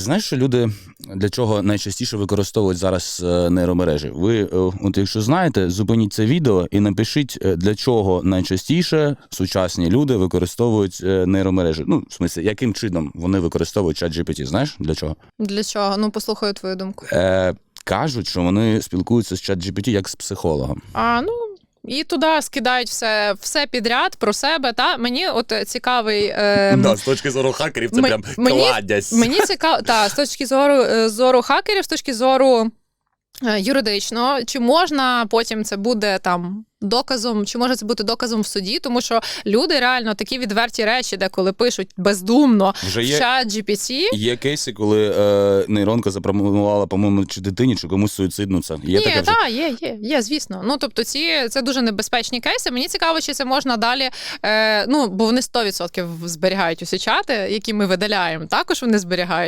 ти знаєш, що люди для чого найчастіше використовують зараз е, нейромережі? Ви, е, от якщо знаєте, зупиніть це відео і напишіть, е, для чого найчастіше сучасні люди використовують нейромережі. Ну, в смислі, яким чином вони використовують чат GPT? Знаєш для чого? Для чого? Ну, послухаю твою думку. Е, кажуть, що вони спілкуються з чат GPT як з психологом. А ну. І туди скидають все, все підряд про себе. Та мені от цікавий. Е, з точки зору хакерів це Ми- прям мені- кладязь. Мені цікаво, та з точки зору е, зору хакерів, з точки зору юридично, чи можна потім це буде там доказом, чи може це бути доказом в суді, тому що люди реально такі відверті речі, деколи пишуть бездумно Вже в є, чат GPT. є кейси, коли е, нейронка запропонувала, по-моєму, чи дитині, чи комусь суїцидну це. Є Ні, таке вже? так, є, є, є, звісно. Ну тобто, ці це дуже небезпечні кейси. Мені цікаво, чи це можна далі. Е, ну бо вони 100% зберігають усі чати, які ми видаляємо. Також вони зберігають.